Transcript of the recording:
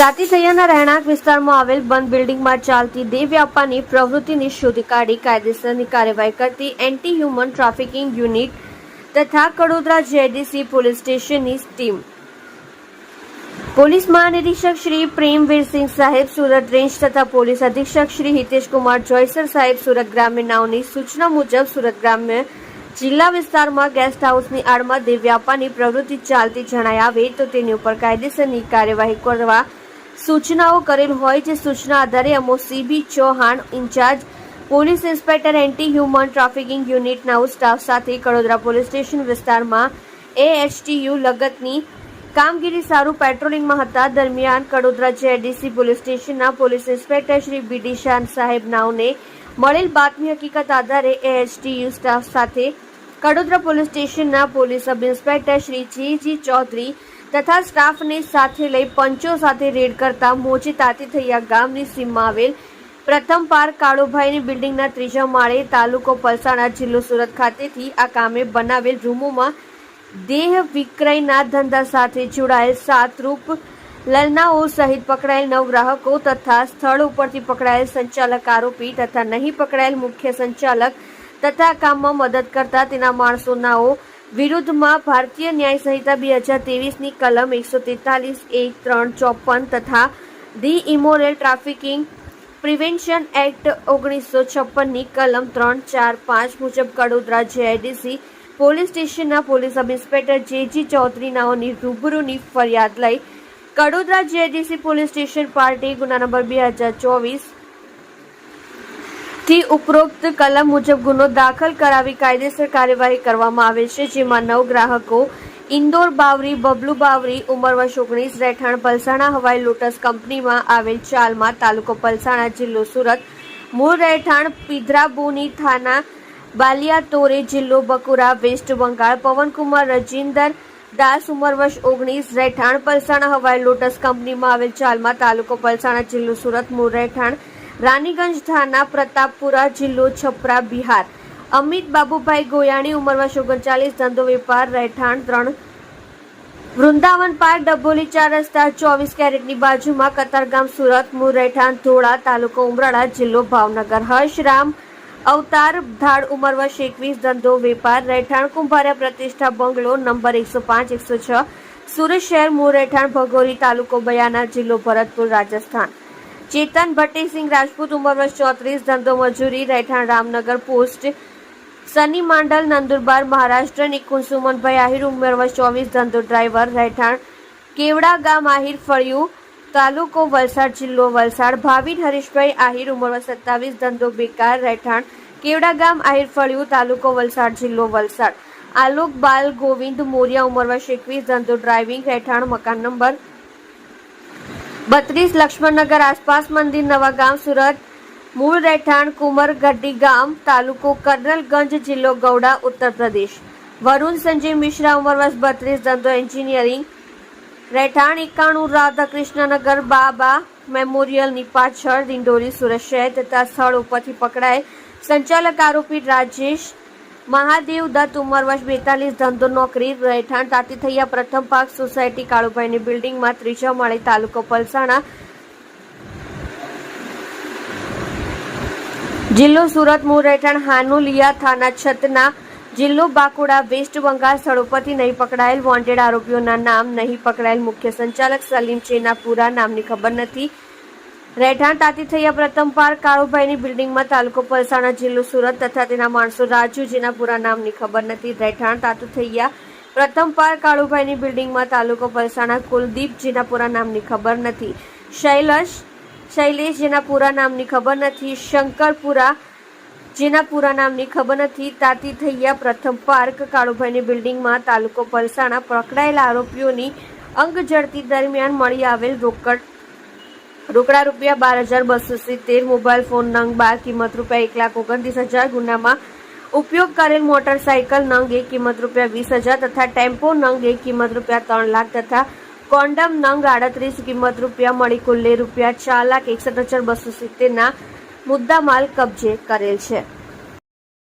તાતીથૈયાના રહેણાંક વિસ્તારમાં આવેલ બંધ બિલ્ડિંગમાં ચાલતી દેહ વ્યાપારની પ્રવૃત્તિની શોધી કાઢી કાયદેસરની કાર્યવાહી કરતી એન્ટી હ્યુમન ટ્રાફિકિંગ યુનિટ તથા કડોદરા જેડીસી પોલીસ સ્ટેશનની ટીમ. પોલીસ મહાનિરીક્ષક શ્રી પ્રેમવીરસિંહ સાહેબ, સુરત રેન્જ તથા પોલીસ અધિક્ષક શ્રી હિતેશકુમાર જોયસર સાહેબ, સુરત ગ્રામ્ય નાવની સૂચના મુજબ સુરત ગ્રામ્ય જિલ્લા વિસ્તારમાં ગેસ્ટ હાઉસની આડમાં દેહ વ્યાપારની પ્રવૃત્તિ ચાલતી જણાય આવે તો તેની ઉપર કાયદેસરની કાર્યવાહી કરવા સૂચનાઓ કરેલ હોય જે સૂચના આધારે અમો CB Chauhan incharge, police inspector anti human trafficking યુનિટના સ્ટાફ સાથે કડોદરા પોલીસ સ્ટેશન વિસ્તારમાં એએચટીયુ લગતની કામગીરી સારું પેટ્રોલિંગમાં હતા. દરમિયાન કડોદરા જેડીસી પોલીસ સ્ટેશનના police inspector Shri BD Shan સાહેબ નાવને મળેલ બાતમી હકીકત આધારે એએચટીયુ સ્ટાફ સાથે કડોદરા પોલીસ સ્ટેશનના police sub inspector Shri GG Chaudhary તથા સ્ટાફને સાથે લઈ પંચો સાથે રેડ કરતા મોચી તાતીથૈયા ગામની સીમમાં આવેલ પ્રથમ પાર્ક કાળુભાઈની બિલ્ડિંગના ત્રીજા માળે તાલુકો પલસાણા જિલ્લો સુરત ખાતેથી આ કામે બનાવેલ રૂમોમાં દેહ વિક્રયના ધંધા સાથે જોડાયેલ સાત રૂપ લલનાઓ સહિત પકડાયેલ નવ ગ્રાહકો તથા સ્થળ ઉપરથી પકડાયેલ સંચાલક આરોપી તથા નહીં પકડાયેલ મુખ્ય સંચાલક તથા કામમાં મદદ કરતા તેના માણસોનાઓ વિરુદ્ધમાં ભારતીય ન્યાય સંહિતા બે હજાર ત્રેવીસની કલમ એકસો તેતાલીસ, એક, ત્રણ, ચોપન તથા the immoral trafficking prevention act ઓગણીસો છપ્પનની કલમ ત્રણ, ચાર, પાંચ મુજબ કડોદરા જેઆઈડીસી પોલીસ સ્ટેશનના police sub inspector JG Chaudhary નાઓની રૂબરૂની ફરિયાદ લઈ Kadodara JIDC police station party ગુના નંબર બે હજાર ચોવીસ થી ઉપરોક્ત કલમ મુજબ ગુનો દાખલ કરાવી કાયદેસર કાર્યવાહી કરવામાં આવે છે, જેમાં નવ ગ્રાહકો ઇન્દોર બાવરી, બબલુ બાવરી, ઉંમર વર્ષ ઓગણીસ, રહેઠાણ પલસાણા, હવાઈ લોટસ કંપનીમાં આવેલ ચાલમાં તાલુકો પલસાણા જિલ્લો સુરત, મૂળ રહેઠાણ પિધરાબુની થાના બાલિયાતોરે જિલ્લો બકુરા, વેસ્ટ બંગાળ, પવનકુમાર, રજિંદર દાસ, ઉંમર વર્ષ ઓગણીસ, રહેઠાણ પલસાણા, હવાઈ લોટસ કંપનીમાં આવેલ ચાલમાં તાલુકો પલસાણા જિલ્લો સુરત, મૂળ રહેઠાણ રાનીગંજ થાના પ્રતાપપુરા જિલ્લો છપરા બિહાર. અમિત બાબુભાઈ ગોયાણી ઉંમર ઓગણચાલીસ, ધંધો વેપાર, રહેઠાણ ત્રણ. વૃંદાવન પાર્ક ડબોલી ચાર રસ્તા, ચોવીસ કેરેટની બાજુમાં કતારગામ સુરત, મૂળ રહેઠાણ ધોળા, તાલુકો ઉમરાળા, જિલ્લો ભાવનગર. હર્ષરામ અવતાર ધાડ ઉંમર વર્ષ એકવીસ, ધંધો વેપાર, રહેઠાણ કુંભારિયા પ્રતિષ્ઠા બંગલો નંબર એકસો પાંચ, એકસો છ. સુરત શહેર, મૂળ રહેઠાણ ભગોરી તાલુકો બયાના, જિલ્લો ભરતપુર, રાજસ્થાન. ચેતન ભટ્ટીસિંહ રાજપૂત, ઉંમર વર્ષ ચોત્રીસ, ધંધો મજૂરી, રહેઠાણ, રામનગર પોસ્ટ, સની માંડલ, નંદુરબાર, મહારાષ્ટ્ર નિકુંજ સુમનભાઈ આહિર, ઉંમર વર્ષ ચોવીસ, ધંધો ડ્રાઈવર, રહેઠાણ, કેવડા ગામ, આહિર ફળિયું, તાલુકો વલસાડ, જિલ્લો વલસાડ, ભાવિન હરીશભાઈ આહિર, ઉંમર વર્ષ સત્તાવીસ, ધંધો બેકાર, રહેઠાણ, કેવડા ગામ, આહિર ફળિયું, તાલુકો વલસાડ, જિલ્લો વલસાડ. આલોક બાલ ગોવિંદ મોરિયા, ઉંમર વર્ષ એકવીસ, ધંધો ડ્રાઇવિંગ, રહેઠાણ, મકાન નંબર બત્રીસ લક્ષ્મણનગર આસપાસ મંદિર નવા ગામ સુરત, મૂળ રહેઠાણ કુમર ગઢી ગામ, તાલુકો કર્નલગંજ જિલ્લો ગૌડા, ઉત્તર પ્રદેશ. વરુણ સંજય મિશ્રા ઉંમર વર્ષ બત્રીસ, ધંધો એન્જિનિયરિંગ. રહેઠાણ એકાણું, રાધાકૃષ્ણનગર બાબા મેમોરિયલની પાછળ દિંડોરી સુરત શહેર તથા સ્થળ ઉપરથી પકડાય. સંચાલક આરોપી રાજેશ મહાદેવ દત્ત ઉંમર વર્ષ બેતાલીસ, ધંધો, નોકરી, રહેઠાણ તાતીથૈયા પ્રથમ પાક સોસાયટી કાળુભાઈની બિલ્ડિંગમાં ત્રીજા માળે તાલુકો પલસાણા જિલ્લો સુરત મૂળ રહેઠાણ હાનુલિયા થાના છતના જિલ્લો બાકુડા વેસ્ટ બંગાળ સ્થળો પરથી નહીં પકડાયેલ, વોન્ટેડ આરોપીઓના નામ નહીં પકડાયેલ મુખ્ય સંચાલક સલીમ ચેના પૂરા નામની ખબર નથી. રહેઠાણ તાતી થયા પ્રથમ પાર કાળુભાઈની બિલ્ડિંગમાં તાલુકો પલસાણા જિલ્લો સુરત તથા તેના માણસો રાજુ, જેના પૂરા નામની ખબર નથી. રહેઠાણ તાતુ થયા પ્રથમ પાર્ક કાળુભાઈની બિલ્ડિંગમાં તાલુકો પલસાણા કુલદીપ, જેના પૂરા નામની ખબર નથી. શૈલેષ શૈલેષ, જેના પૂરા નામની ખબર નથી. શંકરપુરા, જેના પૂરા નામની ખબર નથી. તાતી થૈયા પ્રથમ પાર્ક કાળુભાઈની બિલ્ડિંગમાં તાલુકો પલસાણા પકડાયેલા આરોપીઓની અંગ જડતી દરમિયાન મળી આવેલ રોકડ રોકડા રૂપિયા બાર હજાર બસો સિત્તેર, મોબાઈલ ફોન નંગ બાર, કિંમત રૂપિયા એક લાખ ઓગણત્રીસ હજાર, ગુનામાં ઉપયોગ કરેલ મોટરસાયકલ નંગ એક, કિંમત રૂપિયા વીસ હજાર તથા ટેમ્પો નંગ એક, કિંમત રૂપિયા ત્રણ લાખ તથા કોન્ડમ નંગ આડત્રીસ, કિંમત રૂપિયા મળી કુલ્લે રૂપિયા ચાર લાખ એકસઠ હજાર બસો સિત્તેરના મુદ્દામાલ કબજે કરેલ છે.